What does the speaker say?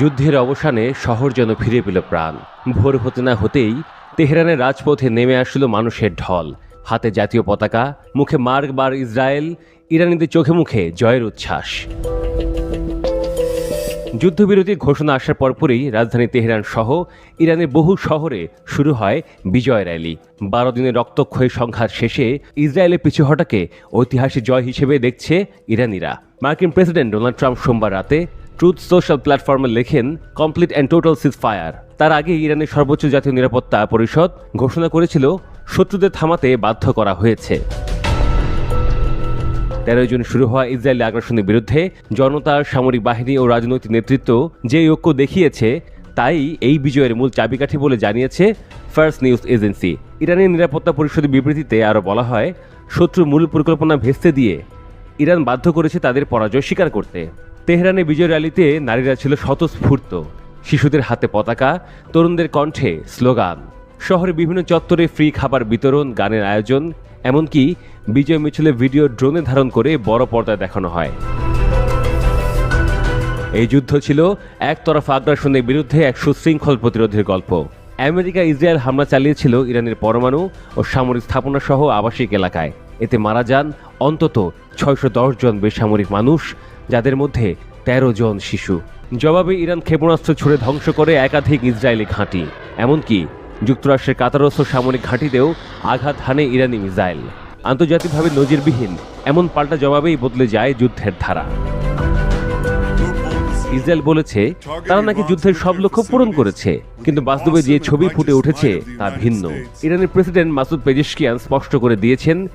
যুদ্ধের অবসানে শহর যেন ফিরে পেল প্রাণ। ভোর হতে না হতেই তেহরানের রাজপথে নেমে আসলো মানুষের ঢল। হাতে জাতীয় পতাকা, মুখে মার্গ বার ইসরায়েল, ইরানিদের চোখে মুখে জয়ের উচ্ছ্বাস। যুদ্ধবিরতির ঘোষণা আসার পরপরই রাজধানী তেহরান সহ ইরানের বহু শহরে শুরু হয় বিজয় র্যালি। বারো দিনের রক্তক্ষয়ী সংঘাত শেষে ইসরায়েলের পিছু হটাকে ঐতিহাসিক জয় হিসেবে দেখছে ইরানিরা। মার্কিন প্রেসিডেন্ট ডোনাল্ড ট্রাম্প সোমবার রাতে ট্রুথ সোশ্যাল প্ল্যাটফর্মে লেখেন complete and total cease fire তার আগে ইরানের সর্বোচ্চ জাতীয় নিরাপত্তা পরিষদ ঘোষণা করেছিল, শত্রুদের থামাতে বাধ্য করা হয়েছে। তেরোই জুন শুরু হওয়া ইসরায়েলি আগ্রাসনের বিরুদ্ধে জনতা, সামরিক বাহিনী ও রাজনৈতিক নেতৃত্ব যে ঐক্য দেখিয়েছে, তাই এই বিজয়ের মূল চাবিকাঠি বলে জানিয়েছে ফার্স্ট নিউজ এজেন্সি ইরানের নিরাপত্তা পরিষদের বিবৃতিতে আরও বলা হয় শত্রুর মূল পরিকল্পনা ভেস্তে দিয়ে ইরান বাধ্য করেছে তাদের পরাজয় স্বীকার করতে। তেহরানে বিজয় র্যালিতে নারীরা ছিল স্বতঃস্ফূর্ত। শিশুদের হাতে পতাকা, তরুণদের কণ্ঠে স্লোগান। শহরে বিভিন্ন চত্বরে ফ্রি খাবার বিতরণ, গানের আয়োজন, এমনকি বিজয় মিছিলের ভিডিও ড্রোনে ধারণ করে বড় পর্দায় দেখানো হয়। এই যুদ্ধ ছিল একতরফা আগ্রাসনের বিরুদ্ধে এক সুশৃঙ্খল প্রতিরোধের গল্প। আমেরিকা ইসরায়েল হামলা চালিয়েছিল ইরানের পরমাণু ও সামরিক স্থাপনা সহ আবাসিক এলাকায়। এতে মারা যান অন্তত ছয়শো দশ জন বেসামরিক মানুষ যাদের মধ্যে ১৩ জন শিশু। জবাবে ইরান ক্ষেপণাস্ত্র ছুড়ে ধ্বংস করে একাধিক ইসরায়েলি ঘাঁটি। এমনকি যুক্তরাষ্ট্রের কাতারস্থ সামরিক ঘাঁটিতেও আঘাত হানে ইরানি মিসাইল। আন্তর্জাতিকভাবে নজিরবিহীন, এমন পাল্টা জবাবেই বদলে যায় যুদ্ধের ধারা। ইসরায়েল বলেছে, তারা নাকি যুদ্ধের সব লক্ষ্য পূরণ করেছে, কিন্তু বাস্তবে যে ছবি ফুটে উঠেছে তা ভিন্ন। ইরানের প্রেসিডেন্ট মাসুদ পেজিশকিয়ান স্পষ্ট করে দিয়েছেন